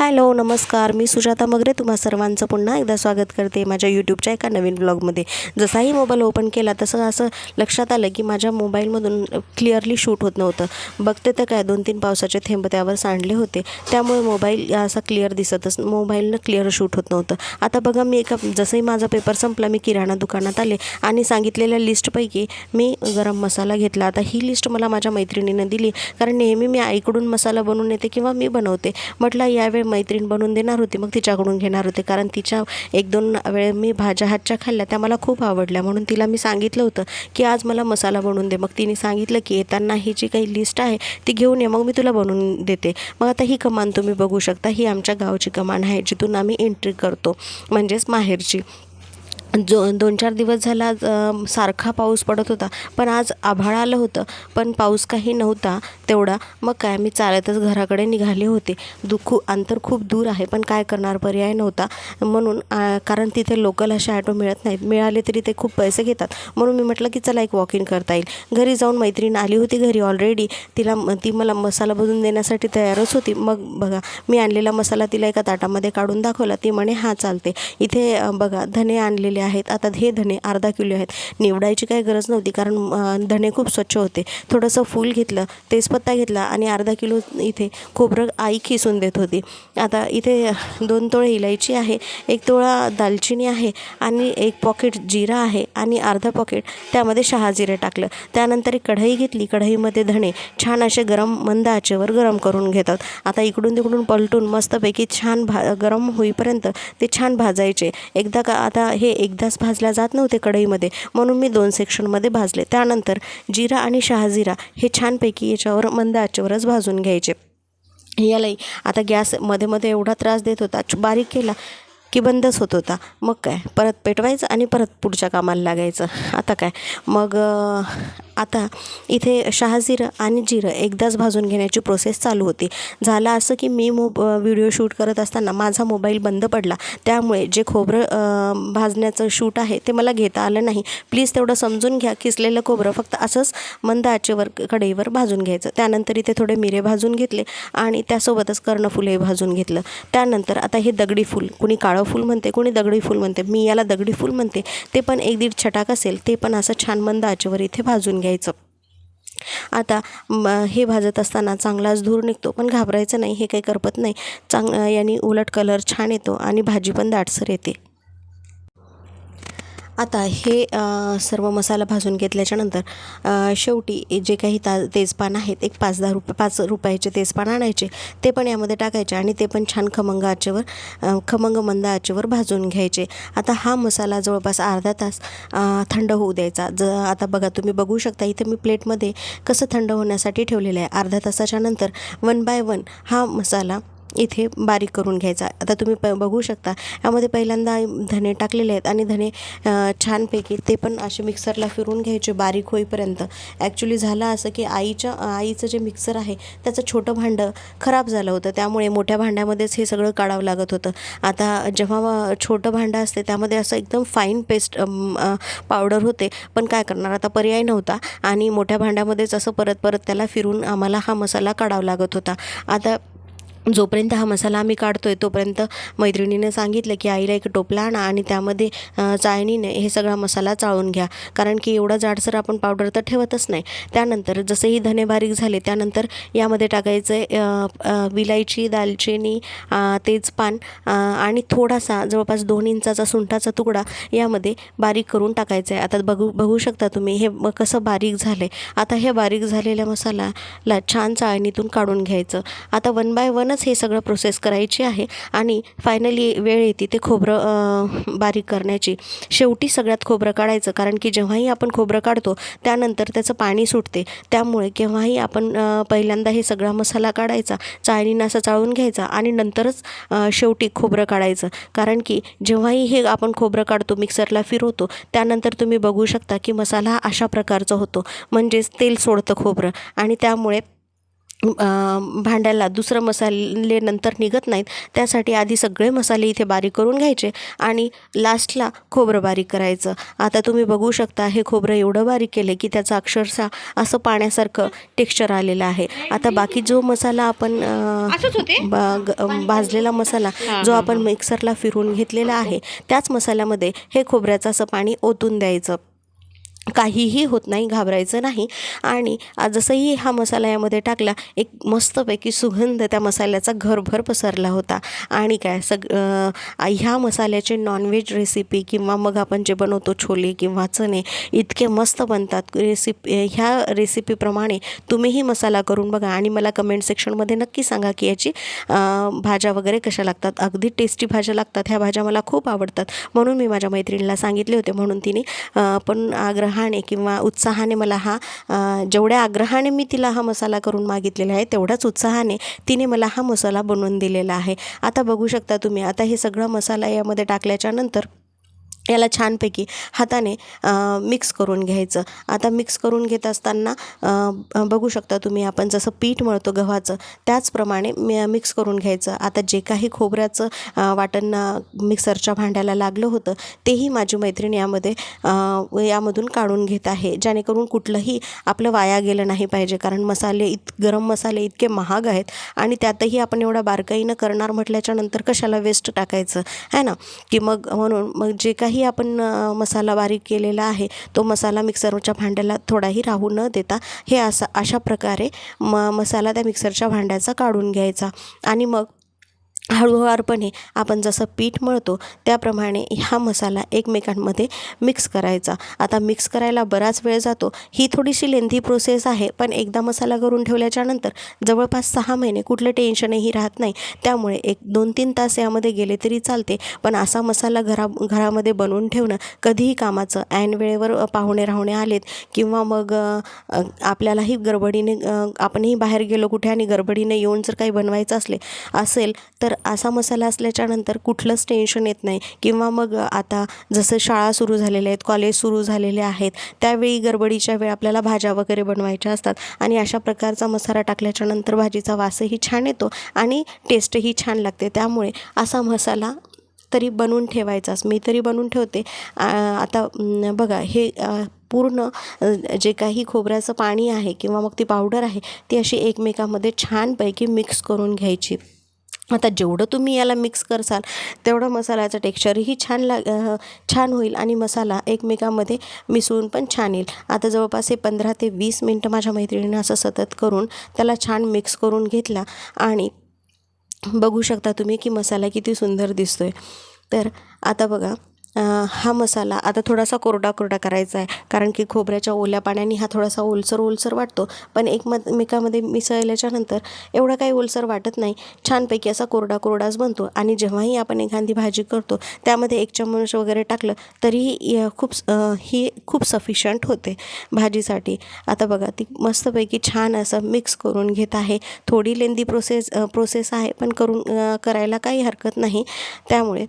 Hello नमस्कार. मी सुजाता मगरे. तुम्हा सर्वांचं पुन्हा एकदा स्वागत करते माझ्या यूट्यूबच्या एका नवीन ब्लॉगमध्ये. जसाही मोबाईल ओपन केला तसं असं लक्षात आलं की माझ्या मोबाईलमधून क्लिअरली शूट होत नव्हतं. बघते तर काय दोन तीन पावसाचे थेंब त्यावर सांडले होते. त्यामुळे मोबाईल असा क्लिअर दिसतच मोबाईलनं क्लिअर शूट होत नव्हतं. आता बघा मी एका जसंही माझा पेपर संपला मी किराणा दुकानात आले आणि सांगितलेल्या लिस्टपैकी मी गरम मसाला घेतला. आता ही लिस्ट मला माझ्या मैत्रिणीनं दिली. कारण नेहमी मी आईकडून मसाला बनवून येते किंवा मी बनवते. म्हटलं यावेळी मैत्रीण बनवून देणार होती मग तिच्याकडून घेणार होते. कारण तिच्या एक दोन वेळ मी भाज्या हातच्या खाल्ल्या त्या मला खूप आवडल्या. म्हणून तिला मी सांगितलं होतं की आज मला मसाला बनवून दे. मग तिने सांगितलं की येताना ही जी काही लिस्ट आहे ती घेऊन ये मग मी तुला बनवून देते. मग आता ही कमान तुम्ही बघू शकता ही आमच्या गावची कमान आहे जिथून आम्ही एंट्री करतो म्हणजेच माहेरची. जो दोन चार दिवस झाला आज, सारखा पाऊस पडत होता. पण आज आभाळ आलं होतं. पण पाऊस काही नव्हता तेवढा. मग काय मी चालतच घराकडे निघाले होते. दुखू अंतर खूप दूर आहे पण काय करणार? पर्याय नव्हता. म्हणून कारण तिथे लोकल असे ॲटो मिळत नाहीत. मिळाले तरी ते खूप पैसे घेतात. म्हणून मी म्हटलं की चला एक वॉकिंग करता येईल. घरी जाऊन मैत्रीण आली होती घरी ऑलरेडी तिला ती मला मसाला बनवून देण्यासाठी तयारच होती. मग बघा मी आणलेला मसाला तिला एका ताटामध्ये काढून दाखवला. ती म्हणे हा चालते इथे बघा धने आणलेले आहेत. आता हे धने अर्धा किलो आहेत. निवडायची काही गरज नव्हती कारण धणे धने खूप स्वच्छ होते. थोडंसं फूल घेतलं तेजपत्ता घेतला आणि अर्धा किलो इथे खोबरं आई खिसून देत होती. आता इथे दोन तोळे इलायची आहे एक तोळा दालचिनी आहे आणि एक पॉकेट जिरा आहे आणि अर्धा पॉकेट त्यामध्ये शहा जिरे टाकलं. त्यानंतर एक कढई घेतली. कढईमध्ये धणे छान असे गरम मंद आचेवर गरम करून घेतात आता इकडून तिकडून पलटून मस्तपैकी छान भा गरम होईपर्यंत ते छान भाजायचे. एकदा का आता हे एक एकदाच भाजल्या जात नव्हते कढईमध्ये म्हणून मी दोन सेक्शनमध्ये भाजले. त्यानंतर जिरा आणि शहाजिरा हे छानपैकी याच्यावर मंद आचेवरच भाजून घ्यायचे. यालाही आता गॅसमध्ये मध्ये एवढा त्रास देत होता बारीक केला की बंदच होत होता. मग काय परत पेटवायचं आणि परत पुढच्या कामाला लागायचं. आता काय? मग आता इथे शहाजिरं आणि जिरं एकदाच भाजून घेण्याची प्रोसेस चालू होती. झालं असं की मी मो व्हिडिओ शूट करत असताना माझा मोबाईल बंद पडला. त्यामुळे जे खोबरं भाजण्याचं शूट आहे ते मला घेता आलं नाही. प्लीज तेवढं समजून घ्या किसलेलं खोबरं फक्त असंच मंद आचेवर कढईवर भाजून घ्यायचं. त्यानंतर इथे थोडे मिरे भाजून घेतले आणि त्यासोबतच कर्णफुलही भाजून घेतलं. त्यानंतर आता हे दगडी फूल कुणी काळं फूल म्हणते कुणी दगडी फूल म्हणते. मी याला दगडी फूल म्हणते. ते पण एक दीड छटाक असेल ते पण असं छान मंद आचेवर इथे भाजून घ्यायचं. आता हे भाजत असताना चांगलाच धूर निघतो पण घाबरायचं नाही हे काही करपत नाही. चांग यांनी उलट कलर छान येतो आणि भाजी पण दाटसर येते. आता हे सर्व मसाला भाजून घेतल्याच्यानंतर शेवटी जे काही ता तेजपान आहेत एक पाच दहा रुपये पाच रुपयाचे तेजपान आणायचे ते पण यामध्ये टाकायचे आणि ते पण छान खमंग आचेवर खमंग मंद आचेवर भाजून घ्यायचे. आता हा मसाला जवळपास अर्धा तास थंड होऊ द्यायचा. ज आता बघा तुम्ही बघू शकता इथे मी प्लेटमध्ये कसं थंड होण्यासाठी ठेवलेलं आहे. अर्धा तासाच्या नंतर वन बाय वन हा मसाला इथे बारीक करून घ्यायचा. आता तुम्ही प बघू शकता यामध्ये पहिल्यांदा धने टाकलेले आहेत आणि धने छानपैकी ते पण असे मिक्सरला फिरून घ्यायचे बारीक होईपर्यंत. ॲक्च्युली झालं असं की आईच्या आईचं जे मिक्सर आहे त्याचं छोटं भांडं खराब झालं होतं. त्यामुळे मोठ्या भांड्यामध्येच हे सगळं काढावं लागत होतं. आता जेव्हा छोटं भांडं असते त्यामध्ये असं एकदम फाईन पेस्ट पावडर होते. पण काय करणार आता पर्याय नव्हता आणि मोठ्या भांड्यामध्येच असं परत परत त्याला फिरून आम्हाला हा मसाला काढावा लागत होता. आता जोपर्यंत हा मसाला आम्ही काढतो आहे तोपर्यंत मैत्रिणीनं सांगितलं की आईला एक टोपला आणा आणि त्यामध्ये अ, चाळणीने हे सगळा मसाला चाळून घ्या. कारण की एवढा जाडसर आपण पावडर तर ठेवतच नाही. त्यानंतर जसेही धने बारीक झाले त्यानंतर यामध्ये टाकायचं आहे विलायची दालचिनी तेजपान आणि थोडासा जवळपास दोन इंचाचा सुंठाचा तुकडा यामध्ये बारीक करून टाकायचा आहे. आता बघू बघू शकता तुम्ही हे ब- कसं बारीक झालं आहे आता हे बारीक झालेल्या मसाल्याला छान चाळणीतून काढून घ्यायचं. आता वन बाय वन पटकनच हे सगळं प्रोसेस करायची आहे. आणि फायनली वेळ येते ते खोबरं बारीक करण्याची. शेवटी सगळ्यात खोबरं काढायचं. कारण की जेव्हाही आपण खोबरं काढतो त्यानंतर त्याचं पाणी सुटते. त्यामुळे केव्हाही आपण पहिल्यांदा हे सगळा मसाला काढायचा चाळणीनं असा चाळून घ्यायचा आणि नंतरच शेवटी खोबरं काढायचं. कारण की जेव्हाही हे आपण खोबरं काढतो मिक्सरला फिरवतो त्यानंतर तुम्ही बघू शकता की मसाला हा अशा प्रकारचा होतो. म्हणजेच तेल सोडतं खोबरं. आणि त्यामुळे भांड्याला दुसरं मसाले नंतर निघत नाहीत. त्यासाठी आधी सगळे मसाले इथे बारीक करून घ्यायचे आणि लास्टला खोबरं बारीक करायचं. आता तुम्ही बघू शकता हे खोबरं एवढं बारीक केलं की त्याचं अक्षरशः असं पाण्यासारखं टेक्स्चर आलेलं आहे. आता बाकी जो मसाला आपण भाजलेला मसाला जो आपण मिक्सरला फिरून घेतलेला आहे त्याच मसाल्यामध्ये हे खोबऱ्याचं असं पाणी ओतून द्यायचं. काहीही होत नाही घाबरायचं नाही. आणि जसंही हा मसाला यामध्ये टाकला एक मस्तपैकी सुगंध त्या मसाल्याचा घरभर पसरला होता. आणि काय सग ह्या मसाल्याचे नॉनव्हेज रेसिपी किंवा मग आपण जे बनवतो छोले किंवा चणे इतके मस्त बनतात. रेसिपी ह्या रेसिपीप्रमाणे तुम्हीही मसाला करून बघा आणि मला कमेंट सेक्शनमध्ये नक्की सांगा की याची भाज्या वगैरे कशा लागतात. अगदी टेस्टी भाज्या लागतात. ह्या भाज्या मला खूप आवडतात. म्हणून मी माझ्या मैत्रिणीला सांगितले होते. म्हणून तिने पण आग्रह आग्रहाने किंवा उत्साहाने मला हा जेवढ्या आग्रहाने मी तिला हा मसाला करून मागितलेला आहे तेवढ्याच उत्साहाने तिने मला हा मसाला बनवून दिलेला आहे. आता बघू शकता तुम्ही आता हे सगळा मसाला यामध्ये टाकल्याच्या नंतर याला छानपैकी हाताने मिक्स करून घ्यायचं. आता मिक्स करून घेत असताना बघू शकता तुम्ही आपण जसं पीठ मळतो गव्हाचं त्याचप्रमाणे मी मिक्स करून घ्यायचं. आता जे काही खोबऱ्याचं वाटण मिक्सरच्या भांड्याला लागलं होतं तेही माझी मैत्रीण यामध्ये यामधून काढून घेत आहे. जेणेकरून कुठलंही आपलं वाया गेलं नाही पाहिजे कारण मसाले इत गरम मसाले इतके महाग आहेत आणि त्यातही आपण एवढा बारकाईनं करणार म्हटल्याच्या नंतर कशाला वेस्ट टाकायचं? आहे ना? की मग म्हणून मग जे काही आपण मसाला बारीक केलेला आहे तो मसाला मिक्सरच्या भांड्याला थोडाही राहू न देता हे असा अशा प्रकारे म मसाला त्या मिक्सरच्या भांड्याचा काढून घ्यायचा. आणि मग हळूवारपणे आपण जसं पीठ मळतो त्याप्रमाणे हा मसाला एकमेकांमध्ये मिक्स करायचा. आता मिक्स करायला बराच वेळ जातो. ही थोडीशी लेंथी प्रोसेस आहे पण एकदा मसाला करून ठेवल्याच्यानंतर जवळपास सहा महिने कुठलं टेन्शनही राहत नाही. त्यामुळे एक दोन तीन तास यामध्ये गेले तरी चालते. पण असा मसाला घरा घरामध्ये बनवून ठेवणं कधीही कामाचं. ऐन वेळेवर पाहुणे राहुणे आलेत किंवा मग आपल्यालाही गडबडीने आपणही बाहेर गेलो कुठे आणि गडबडीने येऊन जर काही बनवायचं असले असेल तर तर असा मसाला असल्याच्यानंतर कुठलंच टेन्शन येत नाही. किंवा मग आता जसं शाळा सुरू झालेल्या आहेत कॉलेज सुरू झालेले आहेत त्यावेळी गडबडीच्या वेळ आपल्याला भाज्या वगैरे बनवायच्या असतात. आणि अशा प्रकारचा मसाला टाकल्याच्यानंतर भाजीचा वासही छान येतो आणि टेस्टही छान लागते. त्यामुळे असा मसाला तरी बनवून ठेवायचाच. मी तरी बनवून ठेवते. आता बघा हे पूर्ण जे काही खोबऱ्याचं पाणी आहे किंवा मग ती पावडर आहे ती अशी एकमेकामध्ये छानपैकी मिक्स करून घ्यायची. आता जेवढं तुम्ही याला मिक्स करसाल तेवढं मसाल्याचं टेक्स्चरही छान लाग छान होईल आणि मसाला एकमेकामध्ये मिसळून पण छान येईल. आता जवळपास हे पंधरा ते वीस मिनटं माझ्या मैत्रिणीनं असं सतत करून त्याला छान मिक्स करून घेतला आणि बघू शकता तुम्ही की मसाला किती सुंदर दिसतो आहे तर आता बघा हा मसाला. आता थोडासा कोरडा कोरडा करायचा आहे. कारण की खोबऱ्याच्या ओल्या पाण्याने हा थोडासा ओलसर ओलसर वाटतो. पण एकमेकामध्ये मिसळल्याच्यानंतर एवढा काही ओलसर वाटत नाही. छानपैकी असा कोरडा कोरडाच बनतो. आणि जेव्हाही आपण एखादी भाजी करतो त्यामध्ये एक चम्मच वगैरे टाकलं तरीही खूप स- ही खूप सफिशंट होते भाजीसाठी. आता बघा ती मस्तपैकी छान असं मिक्स करून घेत आहे. थोडी लेंदी प्रोसेस प्रोसेस आहे पण करून करायला काही हरकत नाही. त्यामुळे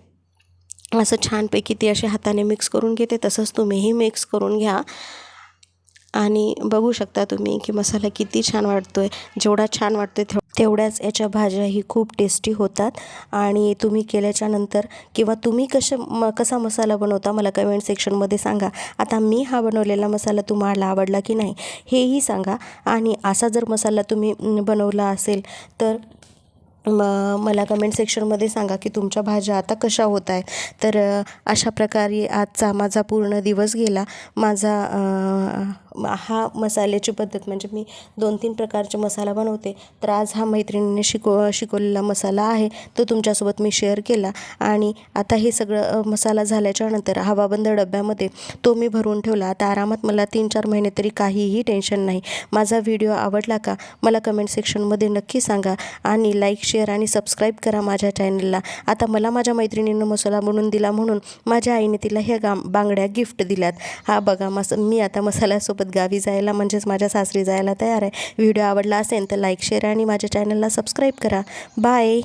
असं छानपैकी ती अशी हाताने मिक्स करून घेते तसंच तुम्हीही मिक्स करून घ्या. आणि बघू शकता तुम्ही की मसाला किती छान वाटतो आहे जेवढा छान वाटतो आहे तेवढ्याच याच्या भाज्याही खूप टेस्टी होतात. आणि तुम्ही केल्याच्यानंतर किंवा तुम्ही कशा म कसा मसाला बनवता मला कमेंट सेक्शनमध्ये सांगा. आता मी हा बनवलेला मसाला तुम्हाला आवडला की नाही हेही सांगा. आणि असा जर मसाला तुम्ही बनवला असेल तर म मला कमेंट सेक्शनमध्ये सांगा की तुमच्या भाज्या आता कशा होत आहे तर अशा प्रकारे आजचा माझा पूर्ण दिवस गेला. माझा हा मसाल्याची पद्धत म्हणजे मी दोन तीन प्रकारचे मसाला बनवते. तर आज हा मैत्रिणीने शिकव शिकवलेला मसाला आहे. तो तुमच्यासोबत मी शेअर केला. आणि आता हे सगळं मसाला झाल्याच्यानंतर हवाबंद डब्यामध्ये तो मी भरून ठेवला. आता आरामात मला तीन चार महिने तरी काहीही टेन्शन नाही. माझा व्हिडिओ आवडला का? मला कमेंट सेक्शनमध्ये नक्की सांगा. आणि लाईक शेअर आणि सबस्क्राईब करा माझ्या चॅनलला आता मला माझ्या मैत्रिणीनं मसाला बनवून दिला म्हणून माझ्या आईने तिला ह्या गाम बांगड्या गिफ्ट दिल्यात. हा बघा मस मी आता मसाल्यासोबत गावी जायला म्हणजेच माझ्या सासरी जायला तयार आहे. व्हिडिओ आवडला असेल तर लाईक शेअर आणि माझ्या चॅनलला सबस्क्राईब करा. बाय